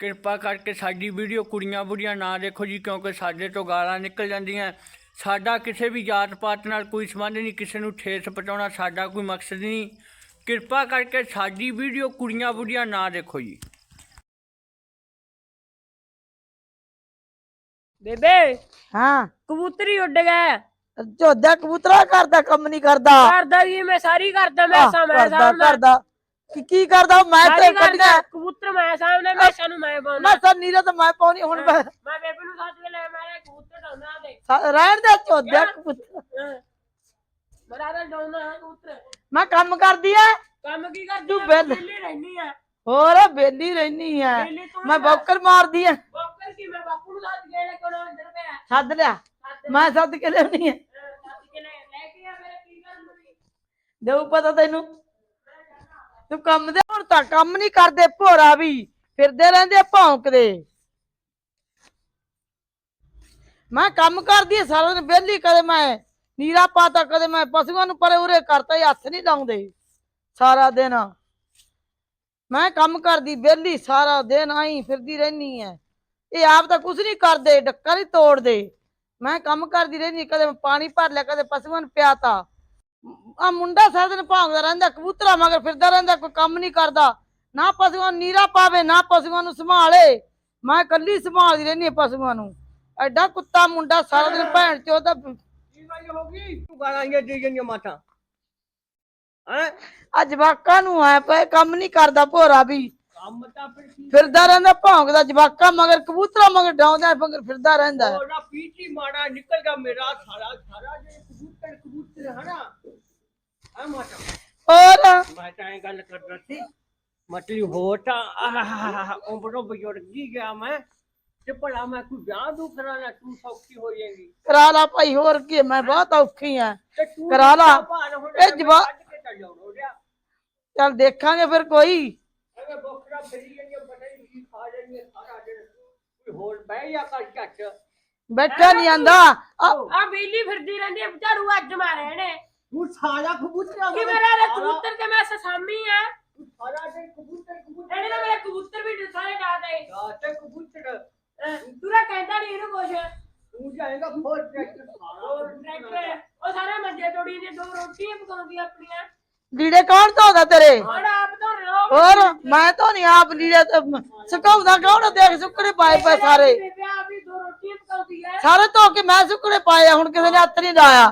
ਕਿਰਪਾ ਕਰਕੇ ਸਾਡੀ ਵੀਡੀਓ ਕੁੜੀਆਂ ਬੁੜੀਆਂ ਨਾ ਦੇਖੋ ਜੀ ਕਿਉਂਕਿ ਸਾਡੇ ਤੋਂ ਗਾਲਾਂ ਨਿਕਲ ਜਾਂਦੀਆਂ। ਸਾਡਾ ਕਿਸੇ ਵੀ ਜਾਤ ਪਾਤ ਨਾਲ ਕੋਈ ਸੰਬੰਧ ਨਹੀਂ ਕਿਸੇ ਨੂੰ ਠੇਸ ਪਹੁੰਚਾਉਣਾ ਸਾਡਾ ਕੋਈ ਮਕਸਦ ਨਹੀਂ। ਕਿਰਪਾ ਕਰਕੇ ਸਾਡੀ ਵੀਡੀਓ ਕੁੜੀਆਂ ਬੁੜੀਆਂ ਨਾ ਦੇਖੋ ਜੀ। ਬੇਬੇ ਹਾਂ। ਕਬੂਤਰੀ ਉੱਡ ਗਿਆ। ਝੋਦਾ ਕਬੂਤਰਾ ਕਰਦਾ ਕੰਮ ਨਹੀਂ ਕਰਦਾ। ਕਰਦਾ ਜੀ ਮੈਂ ਸਾਰੀ ਕਰਦਾ ਮੈਂ ਸਾਹਮਣੇ ਕਰਦਾ ਕਰਦਾ। ਕੀ ਕੀ ਕਰਦਾ ਮੈਂ ਤੇ ਕੱਢੀਆਂ। ਕਬੂਤਰ ਮੈਂ ਸਾਹਮਣੇ ਮੈਂ ਸਾਨੂੰ ਮੈਂ ਪਾਉਣਾ। ਮੈਂ ਸਰ ਨੀਰਾ ਤਾਂ ਮੈਂ ਪਾਉਣੀ ਹੁਣ ਮੈਂ ਮੈਂ ਬੇਬੇ ਨੂੰ ਸੱਚ ਕੇ ਲੈ ਮੈਂ ਕਬੂਤਰ ਡਾਉਣਾ ਦੇ ਰਹਿਣ ਦੇ ਝੋਦਾ ਕਬੂਤਰ। ਬਰਾਦਰ ਡਾਉਣਾ ਕਬੂਤਰ। ਮੈਂ ਕੰਮ ਕਰਦੀ ਐ ਕੰਮ ਕੀ ਕਰਦੀ ਤੂੰ ਆ? ਵਿਹਲੀ ਰਹਿਨੀ ਆ। ਹੋਰ ਬੇਲੀ ਵਿਹਲੀ ਤੂੰ ਮੈਂ ਨਾ- ਬੌਕਰ ਮਾਰਦੀ ਐ ਬੋਕਰ ਕੀ ਮੈਂ ਬਾਪੂ ਨੂੰ ਸੱਚ ਕੇ ਲੈ ਕੋਲ ਅੰਦਰ ਪਿਆ। ਸੱਦ ਲਿਆ। ਮੈਂ ਸੱਦ ਕੇ ਲਿਆਉਣੀ ਐ ਸੱਚ ਕੇ ਲੈ ਲੈ ਕੇ ਆ ਮੇਰੇ ਕੀ ਕਰਨ ਨੂੰ ਦੇਉ ਪਤਾ ਤੈਨੂੰ। ਤੂੰ ਕੰਮ ਦੇ, ਹੁਣ ਤਾਂ ਕੰਮ ਨਹੀਂ ਕਰਦੇ, ਭੋਰਾ ਵੀ। ਫਿਰਦੇ ਰਹਿੰਦੇ ਭੌਂਕਦੇ ਮੈਂ ਕੰਮ ਕਰਦੀ ਐ ਸਾਰਾ ਦਿਨ ਵਿਹਲੀ ਕਦੇ ਮੈਂ ਨੀਰਾ ਪਾਤਾ, ਕਦੇ ਮੈਂ ਪਸ਼ੂਆਂ ਨੂੰ ਪਰੇ ਉਰੇ ਕਰਤਾ ਹੀ ਹੱਥ ਨਹੀਂ ਲਾਉਂਦੇ। ਸਾਰਾ ਦਿਨ। ਮੈਂ ਕੰਮ ਕਰਦੀ ਵਿਹਲੀ, ਸਾਰਾ ਦਿਨ ਆਈ ਫਿਰਦੀ ਰਹਿਨੀ ਐ ਇਹ ਆਪ ਤਾਂ ਕੁਝ ਨਹੀਂ ਕਰਦੇ ਡੱਕਾ ਨਹੀਂ ਤੋੜਦੇ। ਮੈਂ ਕੰਮ ਕਰਦੀ ਰਹਿਨੀ ਕਦੇ ਮੈਂ ਪਾਣੀ ਭਰ ਲਿਆ, ਕਦੇ ਪਸ਼ੂਆਂ ਨੂੰ ਪਿਆਤਾ। ਆ ਮੁੰਡਾ ਸਾਰਾ ਦਿਨ ਭੌਂਕਦਾ ਰਹਿੰਦਾ ਕਬੂਤਰਾਂ ਮਗਰ ਫਿਰਦਾ ਰਹਿੰਦਾ ਕੋਈ ਕੰਮ ਨਹੀਂ ਕਰਦਾ। ਨਾ ਪਸ਼ੂਆਂ ਨੂੰ ਨੀਰਾ ਪਾਵੇ ਨਾ ਪਸ਼ੂਆਂ ਨੂੰ ਸੰਭਾਲੇ। ਮੈਂ ਇਕੱਲੀ ਸੰਭਾਲਦੀ ਰਹਿੰਦੀ ਪਸ਼ੂਆਂ ਨੂੰ। ਐਡਾ ਕੁੱਤਾ ਮੁੰਡਾ ਸਾਰਾ ਦਿਨ ਭੈਣ ਚੋ ਦਾ ਹੋ ਗਈ? ਤੂੰ ਗਾਲਾਂ ਦੇ ਜਾਂਦੀਆਂ ਮਾਤਾ। ਹੈ? ਅੱਜ ਜਵਾਕਾਂ ਨੂੰ ਆਇਆ ਪਏ ਕੰਮ ਨਹੀਂ ਕਰਦਾ ਭੋਰਾ ਵੀ। ਕੰਮ ਤਾਂ ਫਿਰ ਕੀ ਫਿਰਦਾ ਰਹਿੰਦਾ ਭੌਂਕਦਾ ਜਵਾਕਾਂ ਮਗਰ ਕਬੂਤਰਾਂ ਮਗਰ ਡਾਉਂਦਾ ਮਗਰ ਫਿਰਦਾ ਰਹਿੰਦਾ। ਉਹਦਾ ਪੀਟੀ ਮਾੜਾ ਨਿਕਲ ਗਿਆ ਮੇਰਾ ਸਾਰਾ ਸਾਰਾ ਜਿਹੜੇ ਕਬੂਤਰ ਕਬੂਤਰ ਹਨਾ? ਆ ਮਾਤਾ ਹੋਰ? ਮੈਂ ਤਾਂ ਇਹ ਗੱਲ ਕਰਦਾ ਸੀ ਮਤਲਬ ਹੋ ਤਾਂ ਆਹ ਉਹ ਬੜੋ ਬਜ਼ੁਰਗ ਜੀ ਗਿਆ ਮੈਂ ਤੇ ਭਲਾ ਮੈਂ ਕੋਈ ਵਿਆਹ ਦੂ ਕਰਾਣਾ ਤੂੰ ਸੌਖੀ ਹੋ ਜਾਏਗੀ। ਕਰਾ ਲਾ ਭਾਈ ਹੋਰ ਕੀ ਮੈਂ ਬਹੁਤ ਔਖੀ ਆ ਤੇ ਤੂੰ ਕਰਾ ਲਾ। ਭਾਲ ਹੁਣ ਇਹ ਜਵਾ- ਕੱਢ ਕੇ ਚੱਲ ਜਾਣਾ ਹੋ ਗਿਆ ਚੱਲ ਦੇਖਾਂਗੇ ਫਿਰ ਕੋਈ। ਐਵੇਂ ਬੋਖਰਾ ਫਰੀ ਜਾਂਦੀ ਪਤਾ ਨਹੀਂ ਕੀ ਖਾ ਜਾਂਦੀ ਹੈ ਸਾਰਾ ਦਿਨ ਕੋਈ ਹੋਰ ਬਹਿ ਜਾ ਕਰ ਝੱਟ। ਬੈਠਾ ਨਹੀਂ ਆਂਦਾ। ਆ ਆ ਬਿਜਲੀ ਫਿਰਦੀ ਰਹਿੰਦੀ ਆ ਝਾੜੂ ਅੱਜ ਮਾਰੇ ਨੇ ਤੂੰ ਸਾਰਾ ਕਬੂਤਰ ਕਿ ਮੇਰਾ ਇਹ ਕਬੂਤਰ ਤੇ ਮੈਂ ਸਸਾਮੀ ਆ? ਸਾਰਾ ਦਿਨ ਕਬੂਤਰ ਕਬੂਤਰ। ਇਹਨੇ ਤਾਂ ਮੇਰੇ ਕਬੂਤਰ ਵੀ ਸਾਰੇ ਡਾ ਦੇ ਤੇ ਕਬੂਤਰ। ਤੂਰਾ ਕਹਿੰਦਾ ਨਹੀਂ ਇਹਨੂੰ ਕੁਛ। ਤੂੰ ਜਾਏਗਾ ਫੋਰ ਟਰੈਕਟਰ ਸਾਰਾ ਹੋਰ ਟਰੈਕਟਰ ਉਹ ਸਾਰੇ ਮੰਜੇ ਤੋੜੀ ਨੇ ਦੋ ਰੋਟੀਆਂ ਪਕਾਉਂਦੀ ਆਪਣੀਆਂ। ਲੀੜੇ ਕੌਣ ਧੋਦਾ ਤੇਰੇ? ਹੁਣ ਆਪ ਹੋਰ ਮੈਂ ਤਾਂ ਨਹੀਂ ਆਪ ਲੀੜੇ ਤੇ ਸੁਕਾਉਂਦਾ ਕੌਣ? ਦੇਖ ਸੁੱਕਣੇ ਪਾਏ ਪਏ ਸਾਰੇ। ਬੇਬੇ ਆਪ ਹੀ ਦੋ ਰੋਟੀਆਂ ਪਕਾਉਂਦੀ ਹੈ ਸਾਰੇ ਧੋ ਕੇ ਮੈਂ ਸੁੱਕਣੇ ਪਾਏ ਹੁਣ ਕਿਸੇ ਨੇ ਹੱਥ ਨਹੀਂ ਲਾਇਆ।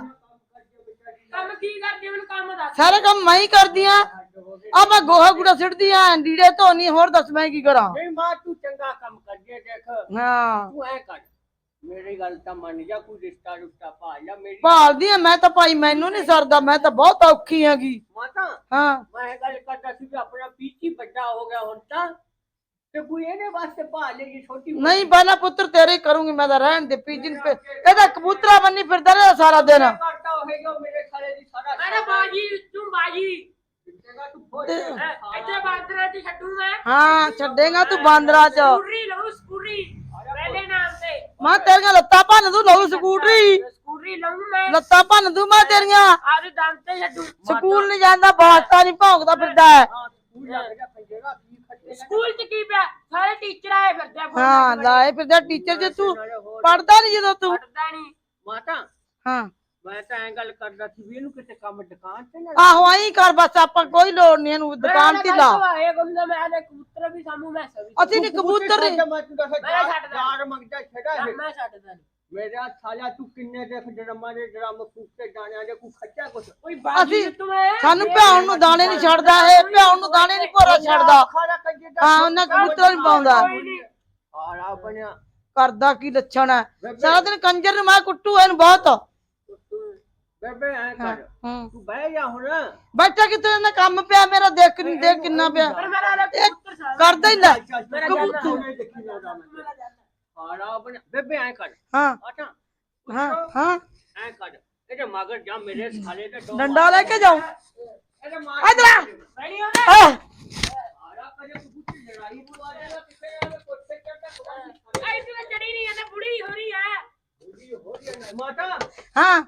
ਕੰਮ ਕੀ ਕਰਦੀ ਮੈਨੂੰ ਕੰਮ ਦੱਸ। ਸਾਰੇ ਕੰਮ ਮੈਂ ਹੀ ਕਰਦੀ ਆ। ਆ ਮੈਂ ਗੋਹਾ ਗੁੜਾ ਸਿੱਟਦੀ ਆ ਲੀੜੇ ਧੋਨੀ ਹੋਰ ਦੱਸ ਮੈਂ ਕੀ ਕਰਾਂ? ਨਹੀਂ ਮਾਂ ਤੂੰ ਚੰਗਾ ਕੰਮ ਕਰਦੀ ਦੇਖ। ਹਾਂ। ਤੂੰ ਐ ਕਰ ਮੇਰੀ ਗੱਲ ਤਾਂ ਮੰਨ ਜਾ ਕੋਈ ਰਿਸ਼ਤਾ ਰੁਸ਼ਤਾ ਪਾ ਜਾ ਮੇਰੀ ਭਾਲਦੀ ਆ ਮੈਂ ਤਾਂ ਭਾਈ ਮੈਨੂੰ ਨਹੀਂ ਸਰਦਾ ਮੈਂ ਤਾਂ ਬਹੁਤ ਔਖੀ ਹੈਗੀ। ਮਾਤਾ ਹਾਂ। ਮੈਂ ਇਹ ਗੱਲ ਕਰਦਾ ਸੀ ਵੀ ਆਪਣਾ ਪੀਚੀ ਵੱਡਾ ਹੋ ਗਿਆ ਹੁਣ ਤਾਂ ਤੇ ਕੋਈ ਇਹਦੇ ਵਾਸਤੇ ਪਾ ਲੇਗੀ ਛੋਟੀ ਮੋਟੀ। ਨਹੀਂ ਪਹਿਲਾਂ ਪੁੱਤਰ ਤੇਰੇ ਹੀ ਕਰੂੰਗੀ ਮੈਂ ਤਾਂ ਰਹਿਣ ਦੇ ਪੀਜਨ ਪੇ ਇਹਦਾ ਕਬੂਤਰਾ ਬੰਨੀ ਫਿਰਦਾ ਰਿਹਾ ਸਾਰਾ ਦਿਨ। ਕਰਦਾ ਹੋਏਗਾ ਮੇਰੇ ਸਾਲੇ ਦੀ ਸਾਰਾ ਅਰੇ ਬਾਜੀ ਤੂੰ ਬਾਜੀ। ਜਿੱਤੇਗਾ ਤੂੰ ਬਹੁਤ ਹੈਂ, ਇੱਥੇ ਬਾਂਦਰਾ ਦੀ ਛੱਡੂ ਮੈਂ। ਹਾਂ ਛੱਡੇਗਾ ਤੂੰ ਬਾਂਦਰਾ ਚ। ਸਕੂਟਰੀ ਲਊ ਸਕੂਟਰੀ। ਪਹਿਲੇ ਨਾਮ ਤੇ। ਮੈਂ ਤੇਰੀਆਂ ਲੱਤਾਂ ਭੰਨ ਦੂੰ ਲਊ ਸਕੂਟਰੀ। ਸਕੂਟਰੀ ਲਊ ਮੈਂ। ਲੱਤਾਂ ਭੰਨ ਦੂੰ ਮੈਂ ਤੇਰੀਆਂ। ਆਦੇ ਦੰਦ ਤੇ ਛੱਡੂ। ਸਕੂਲ ਨਹੀਂ ਜਾਂਦਾ ਬਾਸਤਾ ਨਹੀਂ ਭੌਂਕਦਾ ਫਿਰਦਾ ਹੈ। ਸਕੂਲ ਚ ਕੀ ਪਿਆ? ਸਾਰੇ ਟੀਚਰ ਆਏ ਫਿਰਦੇ ਆ ਹਾਂ ਲਾਏ ਫਿਰਦਾ ਟੀਚਰ ਜੇ ਤੂੰ ਪੜਦਾ ਨਹੀਂ ਜਦੋਂ ਤੂੰ। ਪੜਦਾ ਨਹੀਂ। ਮਾਤਾ ਹਾਂ। ਮੈਂ ਤਾਂ ਐ ਗੱਲ ਕਰਦਾ ਸੀ ਵੀ ਇਹਨੂੰ ਕਿਤੇ ਕੰਮ ਦੁਕਾਨ ਤੇ ਨਾ ਆਹੋ ਆਈ ਕਰ ਬਸ ਆਪਾਂ ਕੋਈ ਲੋੜ ਨਹੀਂ ਇਹਨੂੰ ਦੁਕਾਨ ਤੇ ਲਾ। ਇਹ ਗੁੰਦਾ ਮੈਂ ਦੇ ਕਬੂਤਰ ਵੀ ਸਾਮੂ ਮੈਂ ਸਭੀ ਅਸੀਂ ਨਹੀਂ ਕਬੂਤਰ ਨਹੀਂ ਮੈਂ ਤੂੰ ਦੱਸ ਮੈਂ ਛੱਡ ਦਾਂ। ਯਾਰ ਮੰਗਦਾ ਛੜਾ ਹੈ ਮੈਂ ਛੱਡਦਾ ਨਹੀਂ। ਮੇਰਾ ਸਾਲਾ ਤੂੰ ਕਿੰਨੇ ਦੇ ਡਰਮਾਂ ਦੇ ਡਰਮ ਫੂਕ ਕੇ ਦਾਣਿਆਂ ਦੇ ਕੋ ਖੱਟਿਆ ਕੁਛ? ਕੋਈ ਬਾਜੀ ਅਸੀਂ- ਤੂੰ ਐ ਸਾਨੂੰ ਭਿਆਉਣ ਨੂੰ ਦਾਣੇ ਨਹੀਂ ਛੱਡਦਾ ਇਹ ਭਿਆਉਣ ਨੂੰ ਦਾਣੇ ਨਹੀਂ ਭੋਰਾ ਛੱਡਦਾ। ਹਾਂ ਉਹਨਾਂ ਕਬੂਤਰ ਨਹੀਂ ਪਾਉਂਦਾ। ਨਹੀਂ ਆਰਾ ਬਣਿਆ। ਕਰਦਾ ਕੀ ਲੱਛਣ ਹੈ? ਸਾਰਾ ਦਿਨ ਕੰਜਰ ਨੂੰ ਮੈਂ ਕੁੱਟੂ ਇਹਨੂੰ ਬਹੁਤ। ਬੇਬੇ ਐ ਕਰ ਹੂੰ ਤੂੰ ਬਹਿ ਜਾ ਹੁਣ ਬੈਠਾ ਕਿਤੇ ਇਹਨੇ ਕੰਮ ਪਿਆ ਮੇਰਾ ਦੇਖ ਨਹੀਂ ਦੇਖ ਕਿੰਨਾ ਪਿਆ ਪਰ ਮੇਰਾ ਸਾਰਾ ਕਰਦਾ ਹੀ ਲੈ ਮੇਰਾ ਕਬੂਤਰ ਦੇਖੀ ਜਾਂਦਾ ਮੈਂ ਆਰਾ ਬਣਿਆ ਬੇਬੇ ਐ ਕਰ ਹਾਂ ਆਟਾ ਹਾਂ ਹਾਂ ਐ ਕਰ ਇਹਦੇ ਮਗਰ ਜਾ ਮੇਰੇ ਸਾਲੇ ਦੇ ਦੋ ਡੰਡਾ ਲੈ ਕੇ ਜਾਉ ਇਹਦੇ ਮਾਰ ਇਧਰ ਆ ਬੈਣੀ ਆਹ, ਕਰੇ ਕੁੱਤੀ ਲੜਾਈ ਦੇਗਾ ਕੋਈ ਚੜੀ ਨਹੀਂ ਇਹਨੇ ਬੁੜੀ ਹੋ ਰਹੀ ਹੈ ਬੁਰੀ ਹੋ ਰਹੀ ਹੈ ਮਾਤਾ ਹਾਂ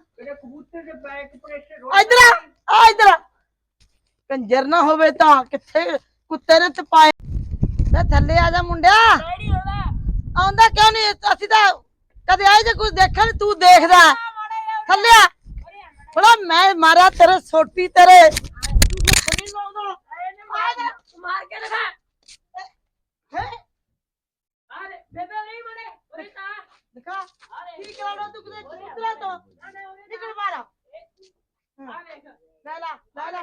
ਇਧਰ ਆ ਇਧਰ ਆ। ਕੰਜਰ ਨਾ ਹੋਵੇ ਤਾਂ ਕਿੱਥੇ ਕੁੱਤੇ ਨੇ ਤਪਾਏ। ਲੈ ਥੱਲੇ ਆ ਜਾ ਮੁੰਡਿਆ। ਆਉਂਦਾ ਕਿਉਂ ਨਹੀਂ? ਅਸੀਂ ਤਾਂ ਕਦੇ ਆਏ ਜੇ ਕੁਝ ਦੇਖਿਆ ਨੀ ਤੂੰ ਦੇਖਦਾ। ਥੱਲੇ ਆ ਥੋੜਾ ਮੈਂ ਮਾਰਿਆ ਤੇਰੇ ਸੋਟੀ ਤੇਰੇ ਮਾਰ ਕੇ ਦਿਖਾ ਹੈ ਆ ਲੈ ਬੇਬੇ ਨਹੀਂ ਮਰੇ ਉਰੇ ਤਾਂ ਦਿਖਾ ਕੀ ਕਰਾਉਣਾ ਤੂੰ ਕਿਤੇ ਚੁੱਤਰਾ ਤੋਂ ਨਿਕਲ ਮਾਰਾ ਆ ਦੇਖ ਲੈ ਲਾ ਲੈ ਲਾ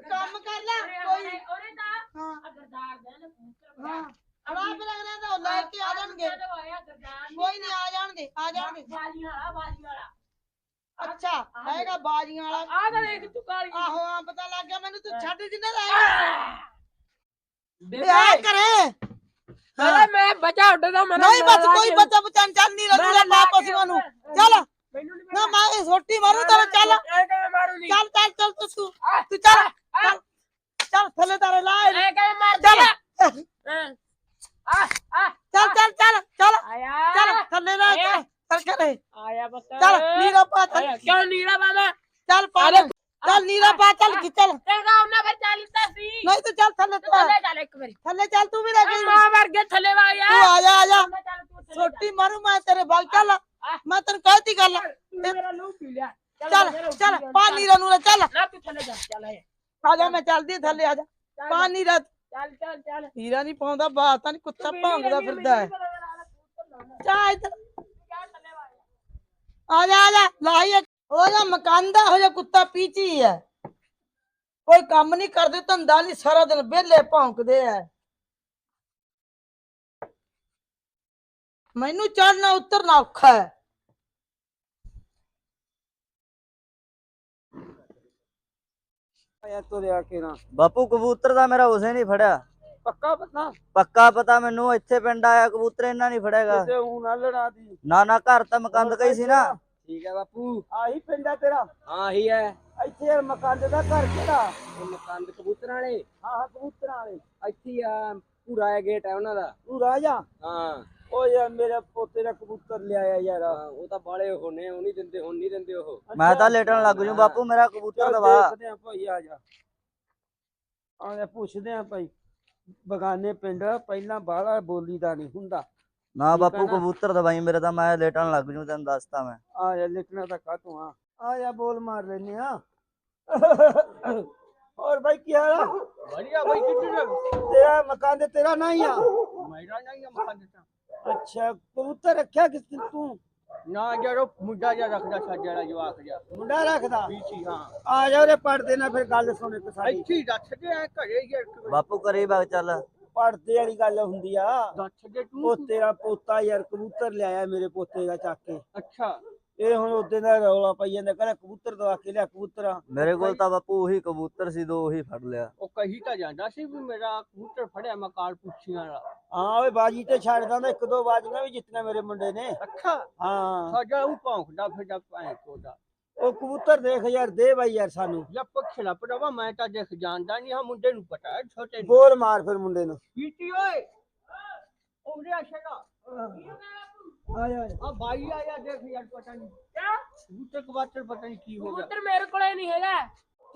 ਕੰਮ ਕਰ ਲੈ ਕੋਈ ਕੋਈ ਉਰੇ ਤਾਂ ਹਾਂ ਅਗਰਦਾਰ ਦੇ ਨੇ ਪੁੱਤਰ ਹਾਂ ਅਰਾਬ ਲੱਗਣਾ ਤਾਂ ਉਹ ਲੈ ਕੇ ਆ ਜਾਣਗੇ ਆਇਆ ਗਰਦਾਰ ਕੋਈ ਨਹੀਂ ਆ ਜਾਣਗੇ ਆ ਜਾਣਗੇ ਬਾਲੀਆਂ ਵਾਲਾ ਬਾਲੀਆਂ ਵਾਲਾ ਅੱਛਾ ਹੈਗਾ ਬਾਜੀਆਂ ਵਾਲਾ। ਆ ਤਾਂ ਦੇਖ ਤੂੰ ਕਾਲੀ ਆਹੋ ਆ ਪਤਾ ਲੱਗ ਗਿਆ ਮੈਨੂੰ ਤੂੰ ਛੱਡ ਜਿੰਨਾ ਰਹਿ ਬੇਬੇ। ਵਿਆਹ ਕਰੇ। ਅਰੇ ਮੈਂ ਬਚਾ ਉੱਡਦਾ ਮੈਂ ਨਹੀਂ ਬਸ ਕੋਈ ਬੱਚਾ ਬਚਾਨ ਚੱਲ ਨਹੀਂ ਰਹੂਗਾ ਨਾ ਪਸ਼ੂਆਂ ਨੂੰ ਚੱਲ। ਮੈਨੂੰ ਨਹੀਂ ਨਾ ਮੈਂ ਇਹ ਛੋਟੀ ਮਾਰੂ ਤੇਰੇ ਚੱਲ। ਕਿਵੇਂ ਚੱਲ ਚੱਲ ਚੱਲ ਤੂੰ ਤੂੰ ਤੂੰ ਚੱਲ। ਚੱਲ ਚੱਲ ਥੱਲੇ ਤਾਰੇ ਲਾ। ਇਹ। ਇਹ ਕਿਵੇਂ ਮਾਰ ਚੱਲ। ਆ ਆ ਚੱਲ ਚੱਲ ਚੱਲ ਚੱਲ। ਆਇਆ। ਚੱਲ ਥੱਲੇ ਲਾ ਚੱਲ ਚੱਲ ਕਰੇ ਆਇਆ ਬੱਤਾ। ਚੱਲ ਨੀਰਾ ਪਾ ਚੱਲ। ਕਿਉਂ ਨੀਰਾ ਬਾਬਾ ਚੱਲ ਪਾ। ਚੱਲ ਨੀਰਾ ਪਾ ਚੱਲ ਕਿ ਚੱਲ ਤੇਰਾ ਉਹਨਾਂ ਫਿਰ ਚੱਲਦਾ ਸੀ। ਨਹੀਂ ਤੂੰ ਚੱਲ ਥੱਲੇ ਤੂੰ ਤੂੰ ਥੱਲੇ ਚੱਲ ਇੱਕ ਵਾਰੀ। ਥੱਲੇ ਚੱਲ ਤੂੰ ਵੀ ਲੈ ਕੇ ਮਾਂ ਵਰਗੇ ਥੱਲੇ ਵਾ ਤੂੰ ਯਾਰ ਆ ਜਾ ਆ ਜਾ। ਤੂੰ ਛੋਟੀ ਮਾਰੂ ਮੈਂ ਤੇਰੇ ਬਲ ਚੱਲ। ਮੈਂ ਤੈਨੂੰ ਕਹਿਤੀ ਗੱਲ। ਤੂੰ ਮੇਰਾ ਲਹੂ ਪੀ ਲਿਆ। ਚੱਲ ਚੱਲ ਪੀ ਨੀਰਾ ਚੱਲ। ਨਾ ਤੂੰ ਥੱਲੇ ਜਾ ਚੱਲ ਆ ਜਾ ਮੈਂ ਚੱਲਦੀ ਥੱਲੇ ਆ ਜਾ। ਪਾ ਨੀਰਾ। ਚੱਲ ਚੱਲ ਚੱਲ। ਹੀਰਾ ਨਹੀਂ ਪਾਉਂਦਾ ਬਾਤ ਤਾਂ ਨਹੀਂ ਕੁੱਤਾ ਭੌਂਕਦਾ ਫਿਰਦਾ ਹੈ। ਚਾ ਇੱਧਰ। ਆ ਜਾ ਆ ਜਾ, ਲਾਈ ਇੱਕ। ਉਹ ਜਾ ਹੋ ਜਾ ਕੁੱਤਾ ਪੀਚੀ ਹੈ। ਕੋਈ ਕੰਮ ਨਹੀਂ ਕਰਦੇ, ਧੰਦਾ ਨਹੀਂ, ਸਾਰਾ ਦਿਨ ਵਿਹਲੇ ਭੌਂਕਦੇ ਐ ਮੈਨੂੰ ਚੜਨਾ ਉਤਰਨਾ ਔਖਾ ਹੈ। ਆਇਆ ਤੁਰਿਆ ਕੇ ਨਾ ਬਾਪੂ ਕਬੂਤਰ ਦਾ ਮੇਰਾ ਉਸੇ ਨਹੀਂ ਫੜਿਆ। ਪੱਕਾ ਪਤਾ ਪੱਕਾ ਪਤਾ ਮੈਨੂੰ ਇੱਥੇ ਪਿੰਡ ਆਇਆ ਕਬੂਤਰ ਇਹਨਾਂ ਨਹੀਂ ਫੜੇਗਾ ਤੇ ਨਾ ਲੜਾ ਦੀ। ਨਾ ਨਾ ਘਰ ਤਾਂ ਮਕੰਦ ਕਈ ਸੀ ਨਾ। ਠੀਕ ਹੈ ਬਾਪੂ। ਆਹੀ ਪਿੰਡ ਆ ਤੇਰਾ? ਹਾਂ ਹੀ। ਹੈ ਇੱਥੇ ਮਕਾਨ ਦਾ ਘਰ ਕਿਹੜਾ? ਮਕਾਨ ਦੇ ਕਬੂਤਰਾਂ ਵਾਲੇ। ਹਾਂ ਹਾਂ ਕਬੂਤਰਾਂ ਵਾਲੇ। ਇੱਥੇ ਆ ਪੂਰਾ ਗੇਟ ਹੈ ਉਹਨਾਂ ਦਾ। ਪੂਰਾ ਜਾ ਹਾਂ। ਉਹ ਯਾਰ ਮੇਰੇ ਪੋਤੇ ਦਾ ਕਬੂਤਰ ਲਿਆਇਆ ਯਾਰ। ਉਹ ਤਾਂ ਬਾਲੇ ਹੋਣੇ ਉਹ ਨਹੀਂ ਦਿੰਦੇ ਹੁਣ ਨਹੀਂ ਦਿੰਦੇ ਉਹ। ਮੈਂ ਤਾਂ ਲੇਟਣ ਲੱਗ ਜੂ ਬਾਪੂ ਮੇਰਾ ਕਬੂਤਰ ਦਵਾ ਦੇਖਦੇ ਆ ਭਾਈ ਆ ਜਾ। ਪੁੱਛਦੇ ਆ ਭਾਈ। ਬਗਾਨੇ ਪਿੰਡ ਪਹਿਲਾਂ ਬਾਹਲਾ ਬੋਲੀ ਦਾ ਨਹੀਂ ਹੁੰਦਾ। ਨਾ ਬਾਪੂ ਕਬੂਤਰ ਦਵਾਈ ਮੇਰੇ ਤਾਂ ਮੈਂ ਲੇਟਣ ਲੱਗ ਜੂ ਤੈਨੂੰ ਦੱਸਤਾ ਮੈਂ। ਆ ਜਾ ਲਿਖਣਾ ਤਾਂ ਕਾਤੋਂ ਆ? ਆ ਜਾ ਬੋਲ ਮਾਰ ਲੈਨੇ ਆ। ਹੋਰ ਭਾਈ ਕੀ ਹਾਲ ਆ? ਵਧੀਆ ਭਾਈ ਕਿੱਥੇ ਤੇਰਾ ਮਕਾਨ ਤੇ ਤੇਰਾ ਨਹੀਂ ਆ। ਮੇਰਾ ਨਹੀਂ ਆ ਮਕਾਨ ਤੇ ਅੱਛਾ ਕਬੂਤਰ ਰੱਖਿਆ ਕਿਸ ਤੂੰ? ਨਾ ਜਿਹੜਾ ਮੁੰਡਾ ਜਿਹਾ ਰੱਖਦਾ ਛੱਡ ਜਿਹੜਾ ਜਵਾਕ ਜਿਹਾ। ਮੁੰਡਾ ਰੱਖਦਾ? ਪੀਛੀ ਹਾਂ। ਆ ਜਾ ਉਹਦੇ ਪੜਦੇ ਨਾਲ ਫਿਰ ਗੱਲ ਸੁਣ ਇੱਕ ਸਾਡੀ। ਇੱਥੇ ਰੱਖ ਕੇ ਐ ਘਰੇ ਹੀ ਇੱਕ ਬਾਪੂ ਘਰੇ ਵਗ ਚੱਲ। ਪੜਦੇ ਵਾਲੀ ਗੱਲ ਹੁੰਦੀ ਆ। ਰੱਖ ਕੇ ਉਹ ਤੇਰਾ ਪੋਤਾ ਯਾਰ ਕਬੂਤਰ ਲਿਆਇਆ ਮੇਰੇ ਪੋਤੇ ਦਾ ਚੱਕ ਕੇ। ਅੱਛਾ। ਇਹ ਹੁਣ ਉਹਦੇ ਦਾ ਰੌਲਾ ਪਈ ਜਾਂਦਾ ਕਹਿੰਦਾ ਕਬੂਤਰ ਦਵਾ ਕੇ ਲਿਆ ਕਬੂਤਰ। ਮੇਰੇ ਕੋਲ ਤਾਂ ਬਾਪੂ ਉਹੀ ਕਬੂਤਰ ਸੀ ਦੋ ਉਹੀ ਫੜ ਲਿਆ। ਉਹ ਕਹੀ ਤਾਂ ਜਾਂਦਾ ਸੀ ਵੀ ਮੇਰਾ ਕਬੂਤਰ ਫੜਿਆ ਮੈਂ ਕਾਲ ਪੁੱਛੀਆਂ ਵਾਲਾ ਹਾਂ ਓਏ ਬਾਜੀ ਤੇ ਛੱਡ ਦਾਂਦਾ ਇੱਕ ਦੋ ਬਾਜੀਆਂ ਵੀ ਜਿੱਤੀਆਂ ਮੇਰੇ ਮੁੰਡੇ ਨੇ। ਹਾਂ। ਸਾਡਾ ਉਹ ਭੌਂਕਦਾ ਫਿਰਦਾ ਭੈਣ ਕੋਦਾ ਉਹ ਕਬੂਤਰ ਦੇਖ ਯਾਰ ਦੇ ਬਾਈ ਯਾਰ ਸਾਨੂੰ। ਜਾਂ ਪੁੱਛਣਾ ਪੜਵਾ ਮੈਂ ਤਾਂ ਦੇਖ ਜਾਣਦਾ ਨਹੀਂ ਹਾਂ ਮੁੰਡੇ ਨੂੰ ਪਤਾ ਹੈ ਛੋਟੇ ਨੂੰ। ਬੋਲ ਮਾਰ ਫਿਰ ਮੁੰਡੇ ਨੂੰ। ਪੀਟੀ ਓਏ। ਉਹਦੇ ਆਸ਼ੇਗਾ ਆ ਜਾ ਆ ਭਾਈ ਆਇਆ ਦੇਖ ਯਾਰ ਪਤਾ ਨਹੀਂ ਕਿਆ? ਕਬੂਤਰ ਕਬੂਤਰ ਪਤਾ ਨਹੀਂ ਕੀ ਹੋ ਗਿਆ। ਕਬੂਤਰ ਮੇਰੇ ਕੋਲੇ ਨਹੀਂ ਹੈਗਾ।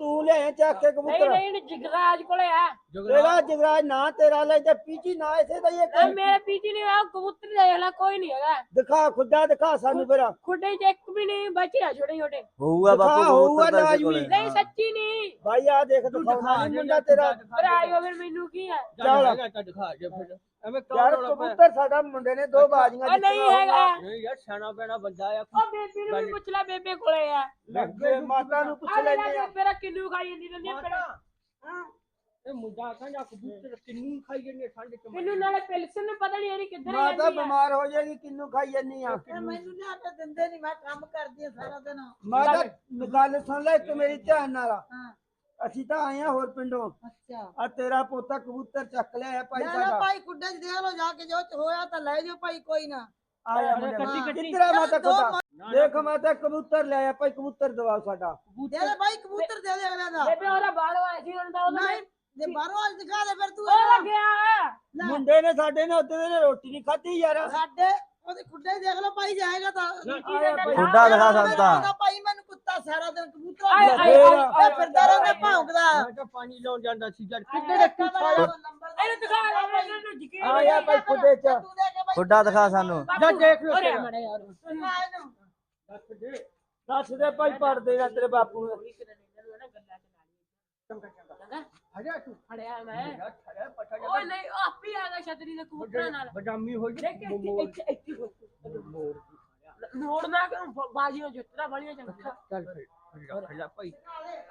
ਤੂੰ ਲਿਆਇਆ ਚੱਕ ਕੇ ਨਹੀਂ ਕਬੂਤਰ। ਨਹੀਂ ਨਹੀਂ ਜਿਗਰਾਜ ਕੋਲੇ ਆ। ਤੇਰਾ ਜਗਰਾਜ ਨਾ ਤੇਰਾ ਲੈ ਤੇ ਪੀਚੀ ਨਾ ਇਸੇ ਦਾ ਇਹ ਇਹ ਮੇਰੇ ਪੀਜੀ ਨਹੀਂ ਆ ਕਬੂਤਰ ਦੇਖ ਲੈ ਕੋਈ ਨਹੀਂ ਹੈਗਾ। ਦਿਖਾ ਖੁੱਡਾ ਦਿਖਾ ਸਾਨੂੰ ਫਿਰ। ਖੁੱਡੇ ਚ ਇੱਕ ਵੀ ਨਹੀਂ ਬਚਿਆ ਛੋਟੇ ਛੋਟੇ। ਹੋਊਗਾ ਬਾਪੂ ਦਿਖਾ, ਹੋਊਗਾ ਕਬੂਤਰ ਤਾਂ ਇਸੇ ਲਾਜ਼ਮੀ। ਕੋਲੇ। ਨਹੀਂ ਸੱਚੀ ਨਹੀਂ। ਭਾਈ ਆ ਦੇਖ ਦਿਖਾਉਣਾ ਨੀ ਮੁੰਡਾ ਤੇਰਾ। ਪਰ ਆਇਓ ਫਿਰ ਮੈਨੂੰ ਕੀ ਹੈ ਚੱਲ ਤਾਂ ਦਿਖਾ ਦੇ ਫਿਰ। ਐਵੇਂ ਕੌਣ ਯਾਰ ਰੌਲਾ ਪਾਇਆ? ਕਬੂਤਰ ਸਾਡਾ ਮੁੰਡੇ ਨੇ ਦੋ ਬਾਜੀਆਂ ਉਹ ਨਹੀਂ ਹੈਗਾ। ਨਹੀਂ ਯਾਰ ਸਿਆਣਾ ਪੈਣਾ ਬੰਦਾ ਆ। ਉਹ ਬੇਬੀ ਨੂੰ ਵੀ ਪੁੱਛ ਲੈ ਬੇਬੇ ਕੋਲੇ ਆ। ਲੱਗੇ ਮਾਤਾ ਨੂੰ ਪੁੱਛ ਆ ਲੈ ਲੈਨੇ ਆ। ਬੇਬੇ ਰਾ ਕਿੰਨੂ ਖਾਈ ਜਾਂਦੀ ਰਹਿੰਦੀ ਮਾਤਾ, ਹਾਂ। ਇਹ ਮੁੰਡਾ ਕਹਿੰਦਾ ਕਬੂਤਰ ਕਿੰਨੂੰ ਖਾਈ ਜਾਂਦੇ ਠੰਡ ਚ ਮੈਨੂੰ ਨਾਲੇ ਪਿਲਸਨ ਨੂੰ ਪਤਾ ਨਹੀਂ ਇਹਦੀ ਕਿੱਧਰ ਮਾਤਾ ਜਾਂਦੀ ਆ। ਬਿਮਾਰ ਹੋ ਜਾਏਗੀ ਕਿੰਨੂੰ ਖਾਈ ਜੰਨੀ ਆ? ਮੈਨੂੰ ਲਿਆ ਕੇ ਦਿੰਦੇ ਨਹੀਂ ਮੈਂ ਕੰਮ ਕਰਦੀ ਆ ਸਾਰਾ ਦਿਨ। ਮਾਤਾ ਗੱਲ ਸੁਣ ਲੈ ਇੱਕ ਮੇਰੀ ਧਿਆਨ ਨਾਲ। ਹਾਂ। ਅਸੀਂ ਤਾਂ ਆਏ ਆ ਹੋਰ ਪਿੰਡੋਂ। ਅੱਛਾ। ਆ ਤੇਰਾ ਪੋਤਾ ਕਬੂਤਰ ਚੱਕ ਲਿਆ ਹੈ ਭਾਈ ਲੈ ਲਓ ਸਾਡਾ। ਭਾਈ ਕੁੱਡੇ ਚ ਦੇਖ ਲਓ ਜਾ ਕੇ ਜੋ ਹੋਇਆ ਤਾਂ ਲੈ ਜਾਓ ਭਾਈ ਕੋਈ ਨਾ। ਆਇਆ ਮੁੰਡਾ ਕੱਟੀ ਕੱਟੀ। ਕਿੱਧਰ ਆ ਮਾਤਾ ਦੋ ਕੋਤਾ ਦੇਖ ਮਾਤਾ ਕਬੂਤਰ ਲਿਆਇਆ ਭਾਈ ਕਬੂਤਰ ਦਵਾ ਸਾਡਾ। ਦੇ ਦੇ ਭਾਈ ਕਬੂਤਰ ਦੇ ਦੇ ਅਗਲਾ ਦਾ। ਬੇਬੇ ਉਹਦਾ ਬਾਹਰੋਂ ਆਇਆ ਸੀ ਉਹਨਾਂ ਦਾ ਨਹੀਂ ਜੇ ਬਾਹਰੋਂ ਅੱਜ ਦਿਖਾ ਦੇ ਫਿਰ ਤੂੰ ਉਹ ਲੱਗਿਆ ਮੁੰਡੇ ਨੇ ਸਾਡੇ ਨੇ ਉੱਤੇ ਨੇ ਰੋਟੀ ਨਹੀਂ ਖਾਧੀ ਯਾਰ। ਸਾਡੇ ਉਹਦੇ ਖੁੱਡੇ ਦੇਖ ਲਓ ਭਾਈ ਜਾਏਗਾ ਤਾਂ। ਖੁੱਡਾ ਦਿਖਾ ਤਾਂ ਤਾਂ ਭਾਈ ਮੈਨੂੰ ਕੁੱਤਾ ਸਾਰਾ ਦਿਨ ਕਬੂਤਰ ਆਏ, ਆਏ, ਫਿਰਦਾ ਰਹਿੰਦਾ ਭੌਂਕਦਾ। ਮੈਂ ਤਾਂ ਪਾਣੀ ਲਾਉਣ ਜਾਂਦਾ ਸੀ ਜਦ ਕਿੱਡੇ ਦੇ ਕੁੱਤਾ ਇਹਨੂੰ ਦਿਖਾ ਲੈ ਮੈਨੂੰ ਯਕੀਨ ਆ ਯਾ ਭਾਈ ਖੁੱਡੇ ਚ। ਖੁੱਡਾ ਦਿਖਾ ਸਾਨੂੰ। ਜਾ ਦੇਖ ਲਓ ਅਰੇ ਤੇਰਾ। ਮੜੇ ਯਾਰ। ਦੱਸ ਦੇ ਭਾਈ ਪੜਦੇ ਨਾ ਤੇਰੇ ਬਾਪੂ ਨੂੰ। ਹਜਾ ਤੂੰ। ਫੜਿਆ ਮੈਂ। ਛੜਿਆ ਪਟਾ ਓਏ ਨਹੀਂ ਉਹ ਆਪੀ ਆ ਗਿਆ ਛਤਰੀ ਦੇ ਕਬੂਤਰਾਂ ਨਾਲ। ਬਦਾਮੀ ਹੋ ਦੇਖ ਕੇ ਇੱਥੇ ਇੱਥੇ ਇੱਥੇ ਮੋੜ ਨਾ ਕਿ ਬਾਜੀਆਂ ਜਿੱਤਰਾ ਬੜੀਆਂ ਚੰਗਾ ਚੱਲ ਫਿਰ ਖੜਾ ਭਾਈ।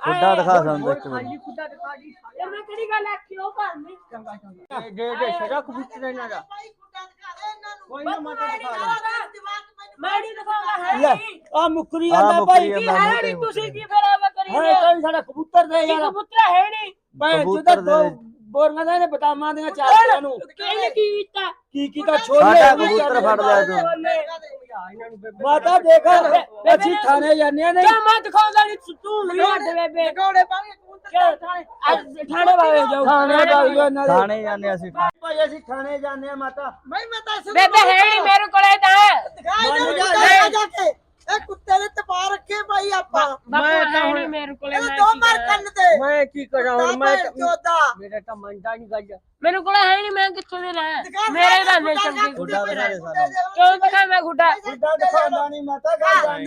ਖੁੱਡਾ ਦਿਖਾ ਸਾਨੂੰ ਇੱਕ ਮਿੰਟ। ਖੁੱਡਾ ਦਿਖਾ ਦੀ ਇਹ ਮੈਂ ਕਿਹੜੀ ਗੱਲ ਆਖੀ ਉਹ ਭਰਨੀ। ਚੰਗਾ ਚੰਗਾ। ਦੇ ਦੇ ਸੜਾ ਕਬੂਤਰ ਇਹਨਾਂ ਦਾ ਭਾਈ ਖੁੱਡਾ ਦਿਖਾ ਦੇ ਇਹਨਾਂ ਨੂੰ ਕੋਈ ਨਾ ਮਾਤਾ ਦਿਖਾ ਮੈਨੂੰ ਮੈਂ ਨਹੀਂ ਦਿਖਾਉਂਦਾ ਹੈ? ਲੈ ਨਹੀਂ ਆ ਮੁਕਰੀ ਆ ਜਾਂਦਾ ਭਾਈ ਮੁਕਰੀ ਕੀ ਜਾਂਦਾ ਹੈ ਨਹੀਂ ਤੁਸੀਂ ਕੀ ਫਿਰ ਆਵਾ ਕਰੀ ਹੈ? ਕੋਈ ਸਾਡਾ ਕਬੂਤਰ ਦੇ ਯਾਰ। ਕਬੂਤਰ ਹੈ ਨਹੀਂ। ਮੈਂ ਕਬੂਤਰ ਜਿਹਦਾ ਦੋ ਦੇ। ਬੋਰੀਆਂ ਦੇ ਨੇ ਬਦਾਮਾਂ ਦੀਆਂ ਚਾਰ ਨੂੰ। ਕਿਹਨੇ ਕੀ ਕੀਤਾ? ਕੀ ਕੀਤਾ ਛੋਲੇ ਸਾਡਾ ਕਬੂਤਰ ਫੜ ਲਿਆ ਤੂੰ ਇਹਨਾਂ ਮਾਤਾ ਦੇਖ ਅਸੀਂ ਥਾਣੇ ਜਾਂਦੇ ਆ ਨਹੀਂ। ਕਿਆ ਮੈਂ ਦਿਖਾਉਂਦਾ ਨਹੀਂ ਤੂੰ ਵੀ ਹੱਟ ਬੇਬੇ। ਟਿਕਾਉਣੇ ਪਾਵੇਂ ਕਬੂਤਰ ਥਾਣੇ। ਅੱਜ ਠਾਣੇ ਬਾਵੇ ਜਾਓ ਥਾਣੇ ਬਾਈਓ ਇਹਨਾਂ ਦੇ ਥਾਣੇ ਜਾਂਦੇ ਅਸੀਂ। ਭਾਈ ਅਸੀਂ ਥਾਣੇ ਜਾਂਦੇ ਆ ਮਾਤਾ। ਮੈਂ ਮੈਂ ਤਾਂ ਬੇਬੇ ਹੈ ਨਹੀਂ ਮੇਰੇ ਕੋਲੇ ਤਾਂ। ਦਿਖਾ ਇਹਨਾਂ ਨੂੰ ਮੰਨ ਜਾ ਜਾ ਕੇ। ਇਹ ਕੁੱਤੇ ਦੇ ਤਪਾ ਰੱਖੇ ਭਾਈ ਆਪਾਂ। ਮੈਂ ਤਾਂ ਹੁਣ- ਮੇਰੇ ਕੋਲੇ ਮੈਂ ਦੋ ਕੀ ਮਾਰ? ਕੰਨ ਤੇ। ਮੈਂ ਕੀ ਕਰਾਂ ਹੁਣ? ਮੈਂ ਚੋਦਾ। ਮੇਰਾ ਤਾਂ ਮੰਨਦਾ ਨਹੀਂ ਗੱਲ। ਮੇਰੇ ਕੋਲੇ ਹੈ ਨਹੀਂ ਮੈਂ ਕਿੱਥੋਂ ਦੇ ਲਾਇਆ ਮੇਰੇ ਦਾ ਨਹੀਂ ਚੰਗੀ ਖੁੱਡਾ ਦਿਖਾ ਦੇ ਸਾਨੂੰ। ਕਿਉਂ ਦਿਖਾ ਮੈਂ ਗੁੱਡਾ? ਖੁੱਡਾ ਦਿਖਾਉਂਦਾ ਨਹੀਂ ਮਾਤਾ ਗੱਲ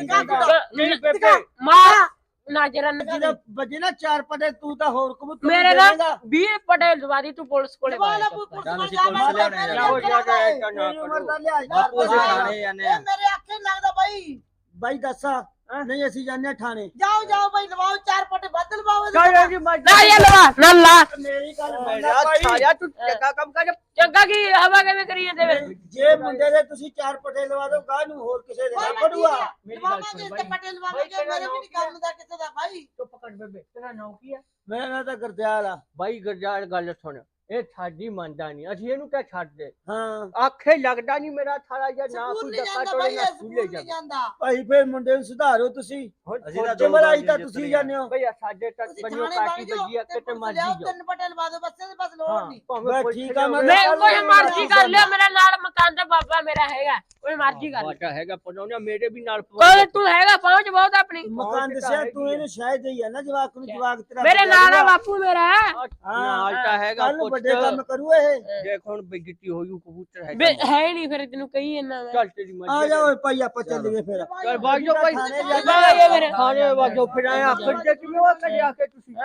ਨਹੀਂ ਬੇਬੇ ਮਾਂ ਨਾਜਰਨ ਜਿਹਦਾ ਵੱਜੇ ਨਾ ਚਾਰ ਪਟੇ ਤੂੰ ਤਾਂ ਹੋਰ ਕਬੂਤਰ ਮੇਰੇ ਨਾਲ 20 ਪਟੇਲ ਦਵਾਦੀ ਤੂੰ ਪੁਲਿਸ ਕੋਲੇ ਵਾਲਾ ਬਾਇਆ ਪੁਲਿਸ ਜਾਨ ਵਾਲਾ ਅਸੀਂ ਪੁਲਿਸ ਲਿਆਉਣੇ ਆ। ਜਾਓ ਜਾ ਕੇ ਐਸਾ ਨਾ ਤੇਰੀ ਉਮਰ ਕਰੋ ਦਾ ਮੇਰੇ ਅੱਖੇ ਲੱਗਦਾ ਭਾਈ। ਬਾਈ ਦੱਸਾ ਨਹੀਂ ਅਸੀਂ ਜਾਂਦੇ ਆ ਥਾਣੇ। ਜਾਓ ਜਾਓ ਭਾਈ ਲਵਾਓ ਚਾਰ ਪੱਟੇ ਵੱਧ ਲਵਾਓ ਇਹਦੇ ਨਾਲ। ਜੀ ਮੈਂ ਲਵਾ ਨਾ ਲਾ। ਮੇਰੀ ਗੱਲ ਮੰਨ ਮੇਰਾ ਲੈ ਭਾਈ ਤੂੰ ਚੰਗਾ ਕੰਮ ਕਰ। ਚੰਗਾ ਕੀ ਹਵਾ ਕਿਵੇਂ ਕਰੀ ਜਾਂਦੇ ਵੇ? ਜੇ ਮੁੰਡੇ ਦੇ ਤੁਸੀਂ ਚਾਰ ਪਟੇ ਲਵਾ ਦੋ ਗਾਹ ਨੂੰ ਹੋਰ ਕਿਸੇ ਦੇ ਨਾ ਪੜੂਆ ਆ। ਮੇਰੀ ਗੱਲ ਲਵਾਵਾਂਗੇ ਸੁਣ ਤੇ ਭਾਈ। ਪੱਟੇ ਲਵਾਵਾਂਗੇ ਮੇਰੇ ਵੀ ਨੀ ਕੰਮ ਦਾ ਕਿਸੇ ਦਾ ਭਾਈ ਚੁੱਪ ਕਰ ਬੇਬੇ ਤੇਰਾ ਨਾਮ ਕੀ ਹੈ ਮੇਰਾ ਨਾਂ ਤਾਂ ਗਰਦਿਆਲ ਆ। ਬਾਈ ਗਰਜਾਲ ਗੱਲ ਸੁਣ। ਇਹ ਸਾਡੀ ਮੰਨਦਾ ਨਹੀਂ। ਅਸੀਂ ਇਹਨੂੰ ਕਿਆ ਛੱਡ ਦੇ ਹਾਂ। ਆਖੇ ਲੱਗਦਾ ਨਹੀਂ ਮੇਰਾ ਥਾਲਾ ਜਾਂ ਨਾ ਸਕੂਲ ਕੋਈ ਨਹੀਂ ਡੱਕਾ ਜਾਂਦਾ ਟੋਲੇ ਭਾਈ ਨਾ ਸਕੂਲੇ ਸਕੂਲ ਨਹੀਂ ਜਾਂਦਾ। ਭਾਈ ਫੇਰ ਮੁੰਡੇ ਨੂੰ ਸੁਧਾਰੋ ਤੁਸੀਂ। ਅਸੀਂ ਤਾਂ ਫੌਜੇ ਦੋ ਤਾਂ ਤੁਸੀਂ। ਜਾਂਦੇ ਹੋ। ਭਈਆ ਸਾਡੇ ਤੱਕ ਤੁਸੀਂ ਥਾਣੇ ਪਾਰਟੀ ਵਗ ਜਾਓ ਵੱਜੀ ਆ ਕਿਤੇ ਮਰਜ਼ੀ ਜਾਓ। ਤਿੰਨ ਪੱਟੇ ਲਵਾ ਦਿਓ ਬਸ ਇਹਦੇ ਬਸ ਲੋੜ ਹਾਂ ਨਹੀਂ। ਭਾਵੇਂ ਪੁਲਿਸ ਠੀਕ ਆ, ਲਿਆਓ। ਮੈਂ- ਮੈਂ ਕੋਈ ਮਰਜ਼ੀ ਕਰ ਲਿਓ ਮੇਰੇ ਨਾਲ ਮਕਾਨ ਦਾ ਬਾਬਾ ਮੇਰਾ ਹੈਗਾ ਕੋਈ ਮਰਜ਼ੀ ਲਿਓ। ਬਾਟਾ ਹੈਗਾ ਪੜਾਉਣਾ ਮੇਰੇ ਵੀ ਨਾਲ ਕੋਈ ਤੂੰ ਹੈਗਾ ਪਹੁੰਚ ਬਹੁਤ ਆਪਣੀ। ਮਕਾਨ ਦੱਸਿਆ ਤੂੰ ਇਹਨੂੰ ਸ਼ਾਇਦ ਹੀ ਆ ਨਾ ਜਵਾਕ ਨੂੰ ਜਵਾਕ ਤੇਰਾ ਮੇਰੇ ਨਾਲ ਆ ਬਾਪੂ ਮੇਰਾ। ਨਾਲ ਤਾਂ ਹੈਗਾ ਕੱਲ ਪੁੱਤ। ਵੱਡੇ ਕੰਮ ਕਰੂ ਇਹ। ਦੇਖ ਹੁਣ ਬੇਇੱਜ਼ਤੀ ਹੋਈ ਕਬੂਤਰ ਹੈ ਬੇ ਹੈ ਨਹੀਂ ਫਿਰ ਤੈਨੂੰ ਕਹੀ ਇਹਨਾਂ ਮੈਂ। ਚੱਲ ਤੇਰੀ ਆ ਮਰਜ਼ੀ ਜਾਓ ਭਾਈ ਆਪਾਂ ਚੱਲੀਏ ਫਿਰ। ਚੱਲ ਬਾਜੋ ਭਾਈ ਥਾਣੇ ਬਾਜੋ ਫਿਰ। ਬਾਜੋ ਫਿਰ ਆਇਆ ਖੱਡੇ ਕਿਵੇਂ ਵਾ ਕਰਿਆ ਕੇ ਤੁਸੀਂ।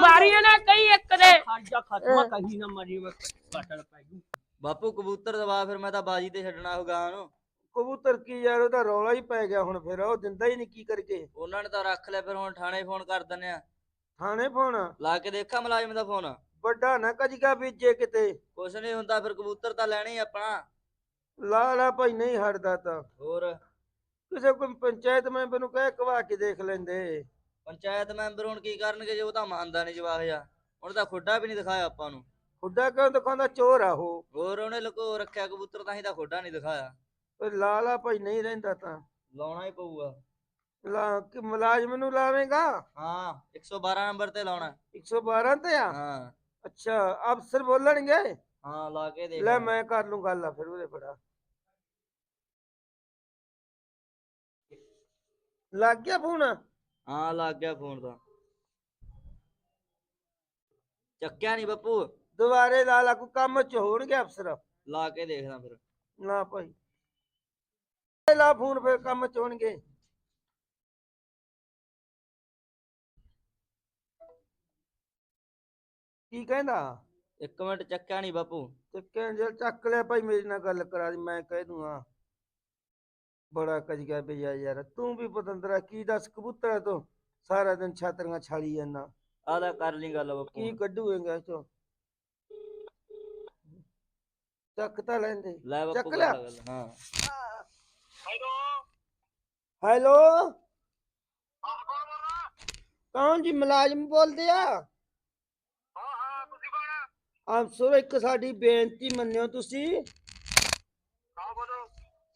ਮਾਰੀਆਂ ਨਾ ਕਈ ਇੱਕ ਦੇ। ਖਾਜਾ ਖਤਮਾ ਕਹੀ ਨਾ ਮਰੀ ਮੈਂ ਕਾਟਲ ਪੈ ਗਈ ਬਾਪੂ ਕਬੂਤਰ ਦਵਾ ਫਿਰ ਮੈਂ ਤਾਂ ਬਾਜੀ ਤੇ ਛੱਡਣਾ ਉਹ ਗਾਂ ਨੂੰ। ਕਬੂਤਰ ਕੀ ਯਾਰ ਉਹਦਾ ਰੌਲਾ ਹੀ ਪੈ ਗਿਆ ਹੁਣ ਫਿਰ ਉਹ ਦਿੰਦਾ ਹੀ ਨਹੀਂ ਕੀ ਕਰਕੇ। ਉਹਨਾਂ ਨੇ ਤਾਂ ਰੱਖ ਲਿਆ ਫਿਰ ਹੁਣ ਥਾਣੇ ਫੋਨ ਕਰ ਦਿੰਨੇ ਆ। ਥਾਣੇ ਫੋਨ? ਲਾ ਕੇ ਦੇਖਾਂ ਮੁਲਾਜ਼ਮ ਦਾ ਫੋਨ। ਵੱਡਾ ਨਾ ਕਜਗਾ ਬੀਜੇ ਕਿਤੇ। ਕੁਛ ਨਹੀਂ ਹੁੰਦਾ ਫਿਰ ਕਬੂਤਰ ਤਾਂ ਲੈਣੇ ਹੀ ਆਪਣਾ। ਲਾ ਲਾ ਭਾਈ ਨਹੀਂ ਹਟਦਾ ਤਾਂ। ਹੋਰ? ਕਿਸੇ ਕੋਈ ਪੰਚਾਇਤ ਮੈਂਬਰ ਨੂੰ ਕਹਿ ਕਵਾ ਕੇ ਦੇਖ ਲੈਂਦੇ। ਪੰਚਾਇਤ ਮੈਂਬਰ ਹੁਣ ਕੀ ਕਰਨਗੇ ਜੇ ਉਹ ਤਾਂ ਮੰਨਦਾ ਨਹੀਂ ਜਵਾਕ ਜਾ ਹੁਣ ਤਾਂ ਖੁੱਡਾ ਵੀ ਨਹੀਂ ਦਿਖਾਇਆ ਆਪਾਂ ਨੂੰ। ਖੁੱਡਾ ਕਿਉਂ ਦਿਖਾਉਂਦਾ? ਚੋਰ ਆ ਉਹ। ਹੋਰ ਉਹਨੇ ਲੁਕੋ ਰੱਖਿਆ ਕਬੂਤਰ ਤਾਂ ਹੀ ਤਾਂ ਖੁੱਡਾ ਨਹੀਂ ਦਿਖਾਇਆ। ਓਏ ਲਾ ਲਾ ਭਾਈ ਨਹੀਂ ਰਹਿੰਦਾ ਤਾਂ। ਲਾਉਣਾ ਹੀ ਪਊਗਾ। ਲਾ ਕਿ ਮੁਲਾਜ਼ਮ ਨੂੰ ਲਾਵੇਂਗਾ? ਹਾਂ 112 ਨੰਬਰ ਤੇ ਲਾਉਣਾ। 112 ਤੇ ਆ? ਹਾਂ। ਅੱਛਾ ਅਫਸਰ ਬੋਲਣਗੇ? ਹਾਂ ਲਾ ਕੇ ਦੇਖ ਲੈ ਮੈਂ ਕਰ ਲੂੰ ਗੱਲ ਆ ਫਿਰ ਉਹਦੇ ਬੜਾ। ਲੱਗ ਗਿਆ ਫੋਨ? ਹਾਂ ਲੱਗ ਗਿਆ ਫੋਨ ਤਾਂ। ਚੱਕਿਆ ਨਹੀਂ ਬੱਪੂ। ਦੁਬਾਰੇ ਲਾ ਲਾ ਕੋਈ ਕੰਮ ਚ ਹੋਣਗੇ ਅਫਸਰ। ਲਾ ਕੇ ਦੇਖਦਾ ਫਿਰ। ਨਾ ਭਾਈ। ਲਾ ਫੋਨ ਫਿਰ ਕੰਮ ਚ ਹੋਣਗੇ। ਕੀ ਕਹਿੰਦਾ? ਇੱਕ ਮਿੰਟ ਚੱਕਿਆ ਨਹੀਂ ਬਾਪੂ। ਤੇ ਕਹਿੰਦੇ ਚੱਕ ਲਿਆ ਭਾਈ ਮੇਰੀ ਨਾਲ ਗੱਲ ਕਰਾ ਦੀ ਮੈਂ ਕਹਿ ਦੂੰਗਾ। ਬੜਾ ਕਜ ਗਿਆ ਬਿਜਾ ਯਾਰ ਤੂੰ ਵੀ ਪਤੰਦਰਾ ਕੀ ਦੱਸ ਕਬੂਤਰਾਂ ਤੋਂ? ਸਾਰਾ ਦਿਨ ਛਾਤਰੀਆਂ ਛਾਲੀ ਜਾਂਦਾ। ਆਦਾ ਕਰ ਲਈ ਗੱਲ ਬਾਪੂ। ਕੀ ਕੱਢੂਏਗਾ ਚੋ ਚੱਕ ਤਾਂ ਲੈਂਦੇ। ਲੈ ਬਾਪੂ ਚੱਕ ਲਿਆ? ਕਰ ਗੱਲ। ਹਾਂ। ਹੈਲੋ। ਕੌਣ ਜੀ ਮੁਲਾਜ਼ਮ ਬੋਲਦੇ ਆ? ਅਫਸਰ ਇੱਕ ਸਾਡੀ ਬੇਨਤੀ ਮੰਨਿਓ ਤੁਸੀਂ।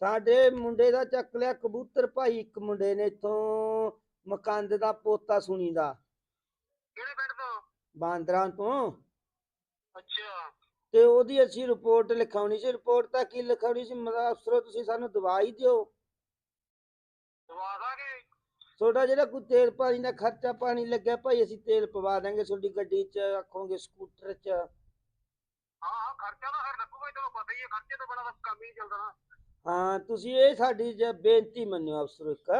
ਸਾਡੇ ਮੁੰਡੇ ਦਾ ਚੱਕ ਲਿਆ ਕਬੂਤਰ ਭਾਈ ਇੱਕ ਮੁੰਡੇ ਨੇ ਇਥੋਂ ਮਕੰਦ ਦਾ ਪੋਤਾ ਸੁਣੀ ਦਾ। ਕਿਹੜੇ ਪਿੰਡ ਤੋਂ? ਬਾਂਦਰਾਂ ਤੋਂ। ਅੱਛਾ। ਤੇ ਉਹਦੀ ਅਸੀਂ ਰਿਪੋਰਟ ਲਿਖਾਉਣੀ ਸੀ। ਰਿਪੋਰਟ ਤਾਂ ਕੀ ਲਿਖਾਉਣੀ ਸੀ? ਮਤਲਬ ਅਫਸਰੋ ਤੁਸੀਂ ਸਾਨੂੰ ਦਵਾ ਹੀ ਦਿਓ। ਦਵਾ ਦਾਂਗੇ। ਤੁਹਾਡਾ ਜਿਹੜਾ ਕੋਈ ਤੇਲ ਪਾਣੀ ਦਾ ਖਰਚਾ ਪਾਣੀ ਲੱਗਿਆ ਭਾਈ ਅਸੀਂ ਤੇਲ ਪਵਾ ਦਾਂਗੇ ਤੁਹਾਡੀ ਗੱਡੀ 'ਚ ਆਖੋਗੇ ਸਕੂਟਰ 'ਚ। ਹਾਂ ਹਾਂ ਖਰਚਾ ਤਾਂ ਫਿਰ ਲੱਗੂਗਾ ਹੀ, ਤੁਹਾਨੂੰ ਪਤਾ ਹੀ ਹੈ ਖਰਚੇ ਤੋਂ ਬੜਾ ਬਸ ਕੰਮ ਹੀ ਨਹੀਂ ਚੱਲਦਾ। ਨਾ ਹਾਂ ਤੁਸੀਂ ਇਹ ਸਾਡੀ ਜ- ਬੇਨਤੀ ਮੰਨਿਓ ਅਫਸਰੋ ਇੱਕ।